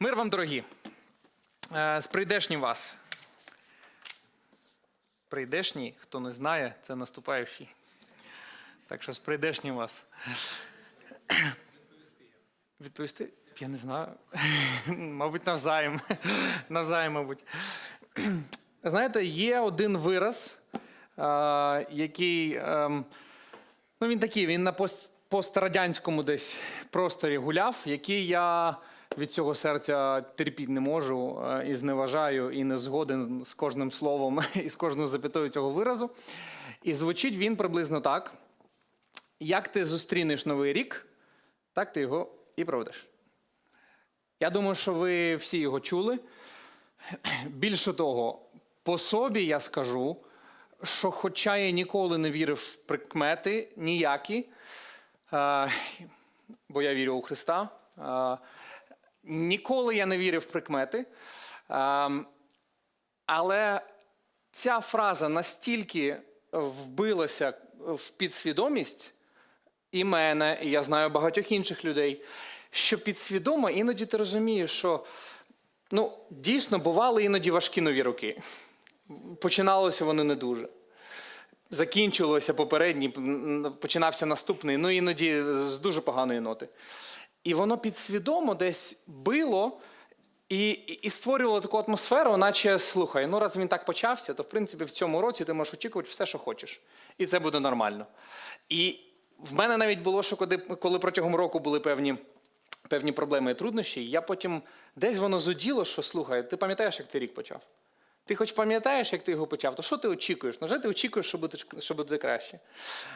Мир вам, дорогі. Е, З прийдешнім вас. Прийдешній, хто не знає, це наступаючий. Так що з прийдешнім вас. Відповісти? Я не знаю. Мабуть, навзаєм. Навзаєм, мабуть. Знаєте, є один вираз, е, який. ем, Ну, він такий, він на пост- пострадянському десь просторі гуляв, який я від цього серця терпіти не можу е, і зневажаю, і не згоден з кожним словом і з кожною запятою цього виразу. І звучить він приблизно так: як ти зустрінеш новий рік, так ти його і проведеш. Я думаю, що ви всі його чули. Більше того, по собі я скажу, що хоча я ніколи не вірив в прикмети ніякі, е, бо я вірю у Христа, е, ніколи я не вірив в прикмети. е, Але ця фраза настільки вбилася в підсвідомість і мене, і я знаю багатьох інших людей, що підсвідомо іноді ти розумієш, що ну, дійсно бували іноді важкі нові роки. Починалося вони не дуже. Закінчувалося попередній, починався наступний, ну іноді з дуже поганої ноти. І воно підсвідомо десь било і, і створювало таку атмосферу, наче слухай, ну раз він так почався, то в принципі в цьому році ти можеш очікувати все, що хочеш. І це буде нормально. І в мене навіть було, що коли, коли протягом року були певні, певні проблеми і труднощі, я потім десь воно зуділо, що слухай, ти пам'ятаєш, як ти рік почав? Ти хоч пам'ятаєш, як ти його почав, то що ти очікуєш? Невже ти очікуєш, що буде, що буде краще?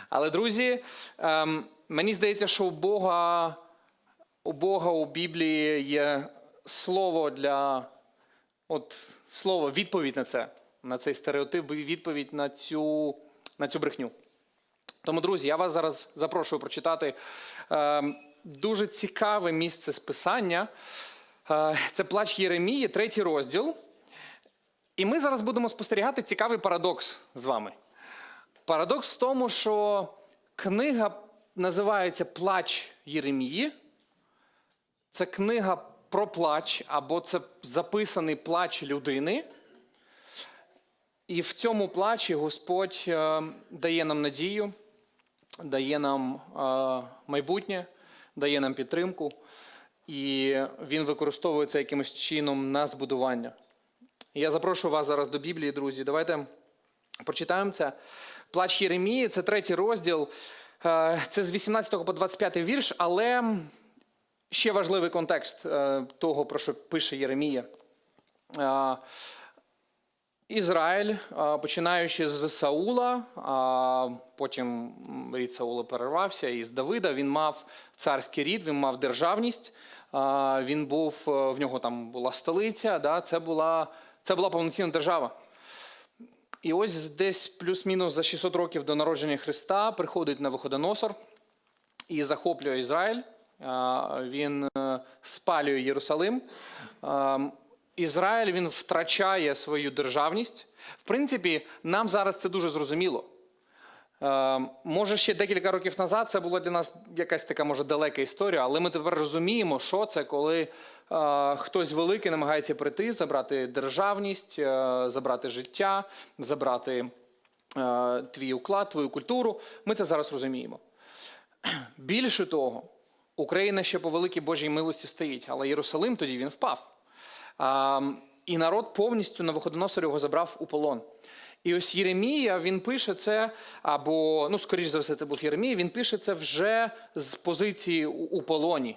Але, друзі, ем, мені здається, що у Бога, у Бога у Біблії є слово для от слово, відповідь на це, на цей стереотип, відповідь на цю, на цю брехню. Тому, друзі, я вас зараз запрошую прочитати е, дуже цікаве місце списання. Е, це плач Єремії, третій розділ. І ми зараз будемо спостерігати цікавий парадокс з вами. Парадокс в тому, що книга називається Плач Єремії. Це книга про плач, або це записаний плач людини. І в цьому плачі Господь е, дає нам надію, дає нам е, майбутнє, дає нам підтримку, і Він використовує це якимось чином на збудування. Я запрошую вас зараз до Біблії, друзі. Давайте прочитаємо це. Плач Єремії, це третій розділ. Е, Це з 18 по 25 вірш, але ще важливий контекст е, того, про що пише Єремія. Е, Ізраїль, е, починаючи з Саула, потім рід Саула перервався, і з Давида він мав царський рід, він мав державність, він був, в нього там була столиця, да, це, була, це була повноцінна держава. І ось десь плюс-мінус за 600 років до народження Христа приходить Навуходоносор і захоплює Ізраїль. Він е, спалює Єрусалим. Ізраїль він втрачає свою державність. В принципі, нам зараз це дуже зрозуміло. Може, ще декілька років назад це була для нас якась така може далека історія, але ми тепер розуміємо, що це, коли е, хтось великий намагається прийти, забрати державність, е, забрати життя, забрати твій уклад, твою культуру. Ми це зараз розуміємо. Більше того, Україна ще по великій Божій милості стоїть, але Єрусалим тоді він впав. І народ повністю на виходоносор його забрав у полон. І ось Єремія він пише це, або, ну, скоріш за все, це був Єремія, він пише це вже з позиції у, у полоні.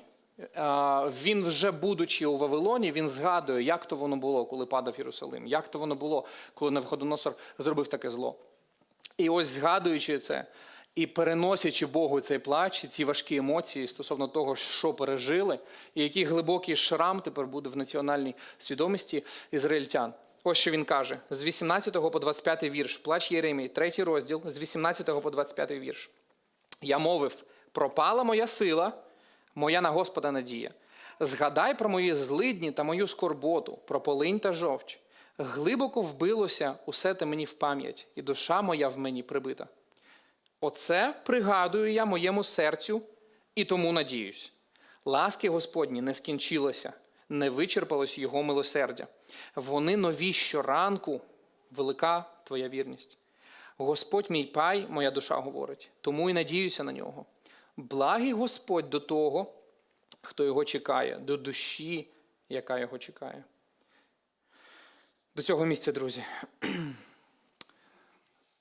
Він вже, будучи у Вавилоні, він згадує, як то воно було, коли падав Єрусалим, як то воно було, коли Навуходоносор зробив таке зло. І ось згадуючи це і переносячи Богу цей плач, ці важкі емоції стосовно того, що пережили, і який глибокий шрам тепер буде в національній свідомості ізраїльтян. Ось що він каже: з 18 по 25 вірш, плач Єремії, третій розділ, з 18 по 25 вірш. Я мовив: пропала моя сила, моя на Господа надія. Згадай про мої злидні та мою скорботу, про полинь та жовч. Глибоко вбилося усе те мені в пам'ять, і душа моя в мені прибита. Оце пригадую я моєму серцю і тому надіюсь. Ласки Господні не скінчилося, не вичерпалось його милосердя. Вони нові щоранку, велика твоя вірність. Господь мій пай, моя душа говорить, тому і надіюся на нього. Благий Господь до того, хто його чекає, до душі, яка його чекає. До цього місця, друзі.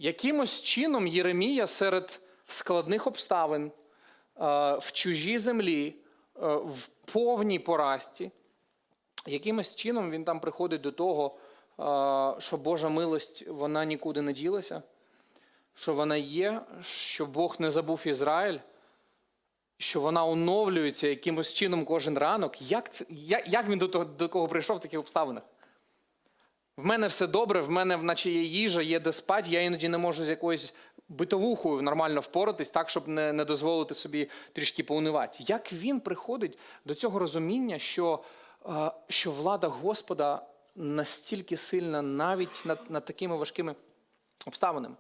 Якимось чином Єремія серед складних обставин е, в чужій землі, е, в повній поразці, якимось чином він там приходить до того, е, що Божа милость вона нікуди не ділася, що вона є, що Бог не забув Ізраїль, що вона оновлюється якимось чином кожен ранок. Як, це, як, як він до того до кого прийшов в таких обставинах? В мене все добре, в мене наче є їжа, є де спать, я іноді не можу з якоюсь битовухою нормально впоратись, так, щоб не, не дозволити собі трішки поунивати. Як він приходить до цього розуміння, що, е, що влада Господа настільки сильна навіть над, над такими важкими обставинами?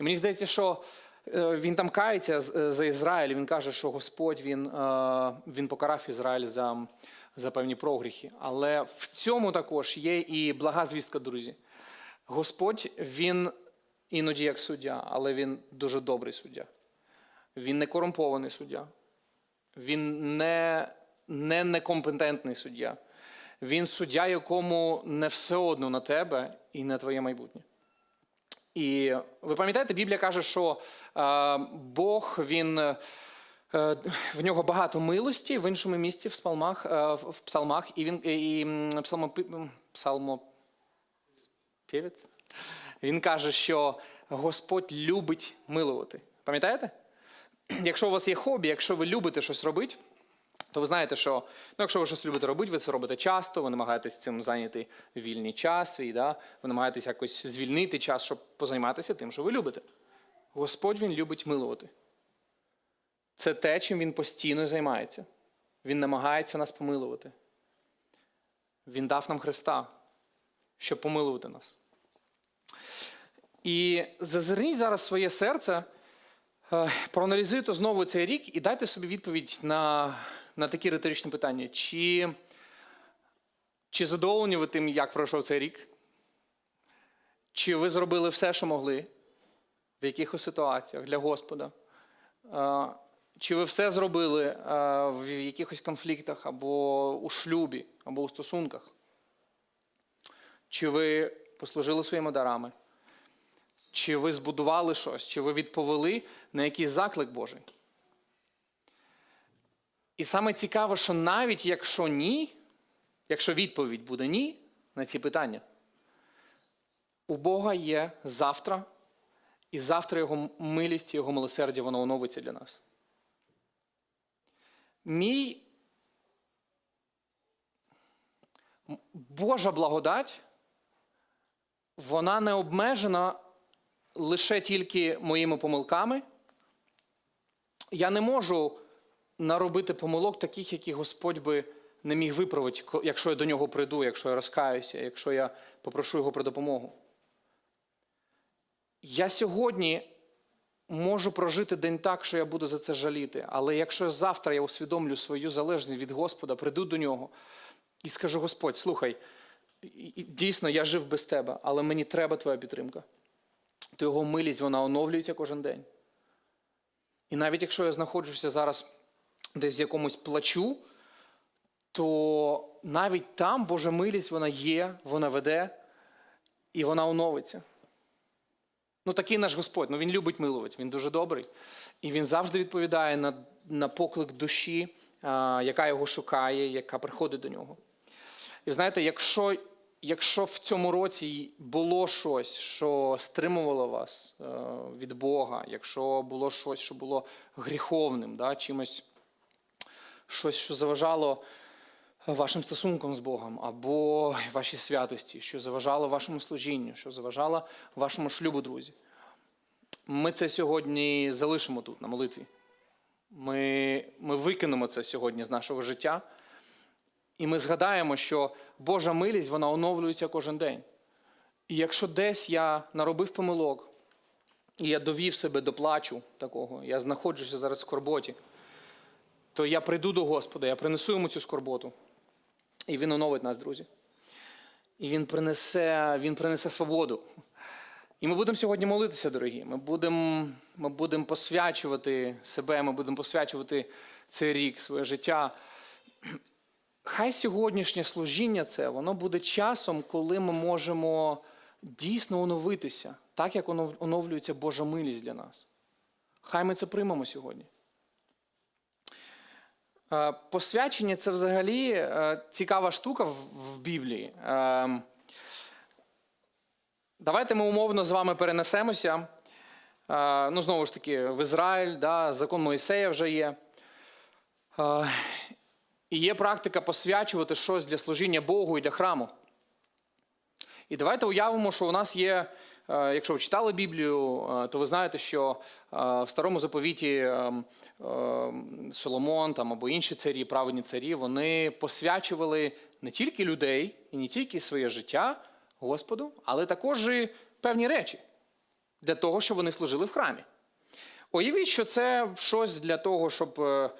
І мені здається, що е, він там кається за Ізраїль, він каже, що Господь він, е, він покарав Ізраїль за, за певні прогріхи. Але в цьому також є і блага звістка, друзі. Господь він іноді як суддя, але він дуже добрий суддя. Він не корумпований суддя. Він не, не некомпетентний суддя. Він суддя, якому не все одно на тебе і на твоє майбутнє. І ви пам'ятаєте, Біблія каже, що е, Бог він. Е, В нього багато милості в іншому місці в псалмах, е, в псалмах, і він і м, псалмопи- псалмопівець. Він каже, що Господь любить милувати. Пам'ятаєте? Якщо у вас є хобі, якщо ви любите щось робити, то ви знаєте, що ну, якщо ви щось любите робити, ви це робите часто, ви намагаєтесь цим зайняти вільний час свій, да? ви намагаєтесь якось звільнити час, щоб позайматися тим, що ви любите. Господь Він любить милувати. Це те, чим він постійно займається. Він намагається нас помилувати. Він дав нам Христа, щоб помилувати нас. І зазирніть зараз своє серце, е, проаналізуйте знову цей рік і дайте собі відповідь на, на такі риторичні питання. Чи, чи задоволені ви тим, як пройшов цей рік? Чи ви зробили все, що могли в якихось ситуаціях для Господа? Чи ви все зробили е, в якихось конфліктах або у шлюбі, або у стосунках? Чи ви послужили своїми дарами? Чи ви збудували щось, чи ви відповіли на якийсь заклик Божий? І саме цікаво, що навіть якщо ні, якщо відповідь буде ні на ці питання, у Бога є завтра, і завтра Його милість Його милосердя воно оновиться для нас. Мій Божа благодать, вона не обмежена лише тільки моїми помилками. Я не можу наробити помилок таких, які Господь би не міг виправити, якщо я до нього прийду, якщо я розкаюся, якщо я попрошу його про допомогу. Я сьогодні можу прожити день так, що я буду за це жаліти. Але якщо завтра я усвідомлю свою залежність від Господа, прийду до нього і скажу: Господь, слухай, дійсно я жив без тебе, але мені треба твоя підтримка то його милість вона оновлюється кожен день. І навіть якщо я знаходжуся зараз десь в якомусь плачу, то навіть там Божа милість вона є, вона веде і вона оновиться. Ну, такий наш Господь, ну він любить милувати, він дуже добрий. І він завжди відповідає на, на поклик душі, а, яка його шукає, яка приходить до нього. І знаєте, якщо, якщо в цьому році було щось, що стримувало вас е, від Бога, якщо було щось, що було гріховним, да, чимось, щось, що заважало вашим стосункам з Богом, або вашій святості, що заважало вашому служінню, що заважало вашому шлюбу, друзі. Ми це сьогодні залишимо тут, на молитві. Ми, ми викинемо це сьогодні з нашого життя. І ми згадаємо, що Божа милість вона оновлюється кожен день. І якщо десь я наробив помилок, і я довів себе до плачу такого, я знаходжуся зараз в скорботі, то я прийду до Господа, я принесу йому цю скорботу. І він оновить нас, друзі. І він принесе, він принесе свободу. І ми будемо сьогодні молитися, дорогі. Ми будемо ми будем посвячувати себе, ми будемо посвячувати цей рік, своє життя. Хай сьогоднішнє служіння це воно буде часом, коли ми можемо дійсно оновитися, так як онов- оновлюється Божа милість для нас. Хай ми це приймемо сьогодні. Е, Посвячення це взагалі е, цікава штука в, Біблії. Е, Давайте ми умовно з вами перенесемося. Е, Ну, знову ж таки, в Ізраїль, да, закон Моїсея вже є. І є практика посвячувати щось для служіння Богу і для храму. І давайте уявимо, що у нас є, якщо ви читали Біблію, е, то ви знаєте, що е, в старому заповіті е, е, Соломон там, або інші царі, праведні царі, вони посвячували не тільки людей і не тільки своє життя Господу, але також і певні речі для того, щоб вони служили в храмі. Уявіть, що це щось для того, щоб е,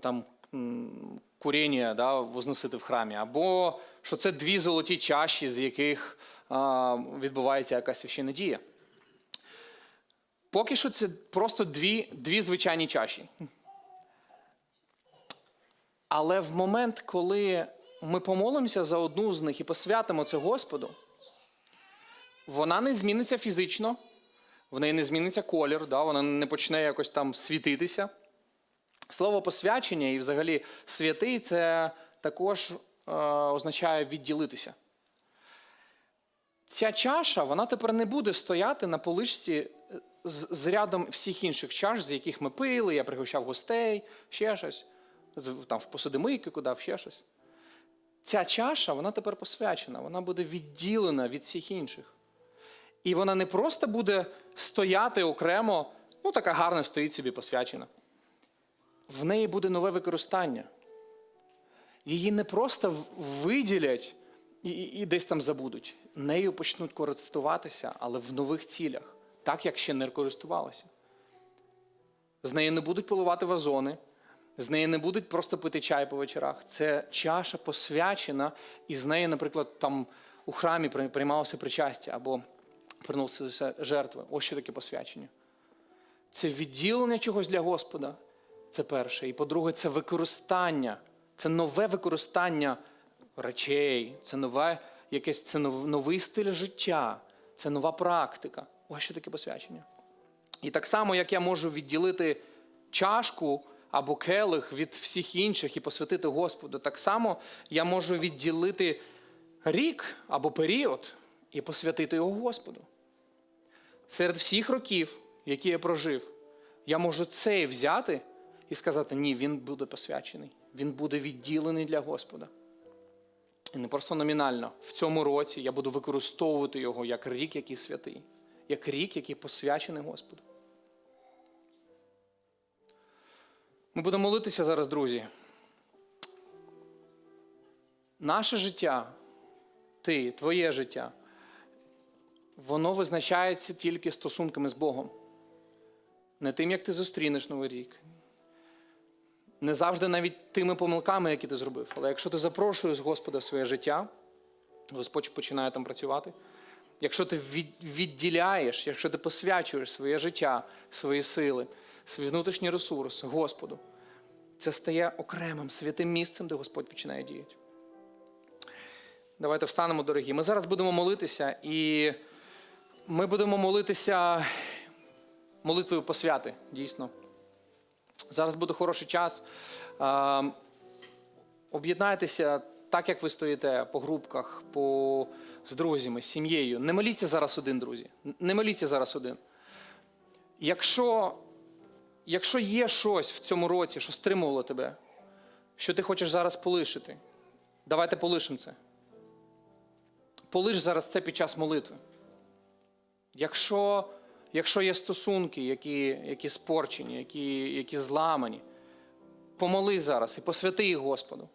там куріння да, возносити в храмі, або що це дві золоті чаші, з яких а, відбувається якась священна дія. Поки що це просто дві, дві звичайні чаші. Але в момент, коли ми помолимося за одну з них і посвятимо це Господу, вона не зміниться фізично, в неї не зміниться колір, да, вона не почне якось там світитися. Слово посвячення і взагалі святий це також е, означає відділитися. Ця чаша вона тепер не буде стояти на поличці з, з рядом всіх інших чаш, з яких ми пили, я пригощав гостей, ще щось, там, в посудомийки, куди, ще щось. Ця чаша вона тепер посвячена, вона буде відділена від всіх інших. І вона не просто буде стояти окремо, ну така гарна стоїть собі посвячена в неї буде нове використання. Її не просто виділять і, і, і десь там забудуть. Нею почнуть користуватися, але в нових цілях, так як ще не користувалися. З нею не будуть поливати вазони, з нею не будуть просто пити чай по вечорах. Це чаша посвячена, і з нею, наприклад, там у храмі приймалося причастя або приносилися жертви. Ось що таке посвячення. Це відділення чогось для Господа. Це перше. І по-друге, це використання, це нове використання речей, це нове якесь це новий стиль життя, це нова практика. Ось що таке посвячення. І так само, як я можу відділити чашку або келих від всіх інших і посвятити Господу, так само я можу відділити рік або період і посвятити його Господу. Серед всіх років, які я прожив, я можу цей взяти і сказати: ні, він буде посвячений, він буде відділений для Господа. І не просто номінально. В цьому році я буду використовувати його як рік, який святий, як рік, який посвячений Господу. Ми будемо молитися зараз, друзі. Наше життя, ти, твоє життя, воно визначається тільки стосунками з Богом. Не тим, як ти зустрінеш Новий рік. Не завжди навіть тими помилками, які ти зробив. Але якщо ти запрошуєш Господа в своє життя, Господь починає там працювати. Якщо ти відділяєш, якщо ти посвячуєш своє життя, свої сили, свій внутрішній ресурс Господу, це стає окремим святим місцем, де Господь починає діяти. Давайте встанемо, дорогі. Ми зараз будемо молитися, і ми будемо молитися молитвою посвяти, дійсно. Зараз буде хороший час. Об'єднайтеся так, як ви стоїте по групках, по, з друзями, з сім'єю. Не моліться зараз один, друзі. Не моліться зараз один. Якщо, якщо є щось в цьому році, що стримувало тебе, що ти хочеш зараз полишити, давайте полишимо це. Полиш зараз це під час молитви. Якщо, якщо є стосунки, які, які спорчені, які, які зламані, помоли зараз і посвяти їх Господу.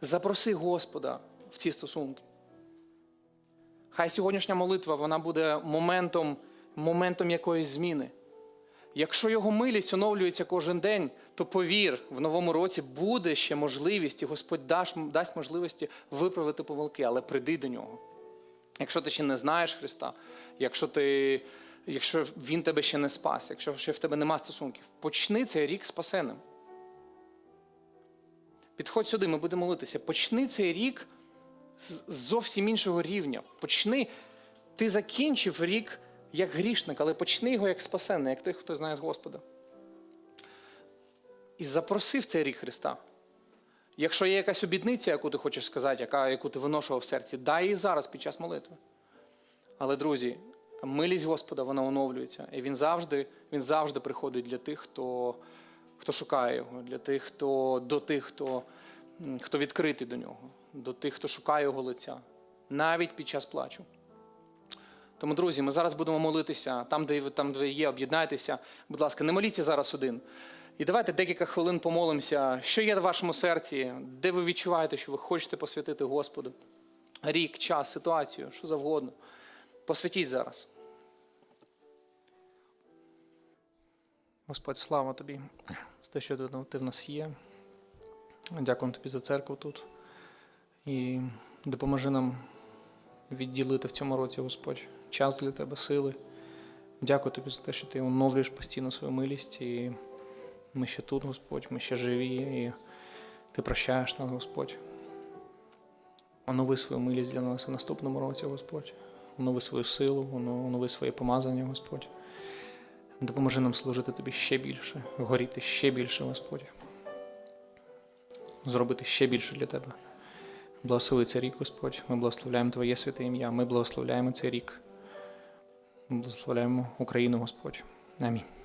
Запроси Господа в ці стосунки. Хай сьогоднішня молитва вона буде моментом, моментом якоїсь зміни. Якщо його милість оновлюється кожен день, то повір, в новому році буде ще можливість, і Господь дасть, можливості виправити помилки, але прийди до нього. Якщо ти ще не знаєш Христа, якщо ти. Якщо він тебе ще не спас, якщо ще в тебе нема стосунків, почни цей рік спасеним. Підходь сюди, ми будемо молитися. Почни цей рік з зовсім іншого рівня. Почни. Ти закінчив рік як грішник, але почни його як спасенний, як той, хто знає з Господа. І запроси в цей рік Христа. Якщо є якась обітниця, яку ти хочеш сказати, яка, яку ти виношував в серці, дай її зараз під час молитви. Але, друзі, милість Господа вона оновлюється. І він завжди, він завжди приходить для тих, хто, хто шукає його, для тих, хто до тих, хто, хто відкритий до нього, до тих, хто шукає його лиця, навіть під час плачу. Тому, друзі, ми зараз будемо молитися там, де там, де є, об'єднайтеся. Будь ласка, не моліться зараз один. І давайте декілька хвилин помолимося, що є в вашому серці, де ви відчуваєте, що ви хочете посвятити Господу. Рік, час, ситуацію, що завгодно. Посвятіть зараз. Господь, слава тобі за те, що ти- в нас є. Дякуємо тобі за церкву тут. І допоможи нам відділити в цьому році, Господь, час для тебе, сили. Дякую тобі за те, що ти оновлюєш постійно свою милість. І ми ще тут, Господь, ми ще живі, і ти прощаєш нас, Господь. Онови свою милість для нас у наступному році, Господь. Онови свою силу, онови своє помазання, Господь. Допоможи нам служити тобі ще більше, горіти ще більше, Господь. Зробити ще більше для тебе. Благослови цей рік, Господь. Ми благословляємо Твоє святе ім'я. Ми благословляємо цей рік. Ми благословляємо Україну, Господь. Амінь.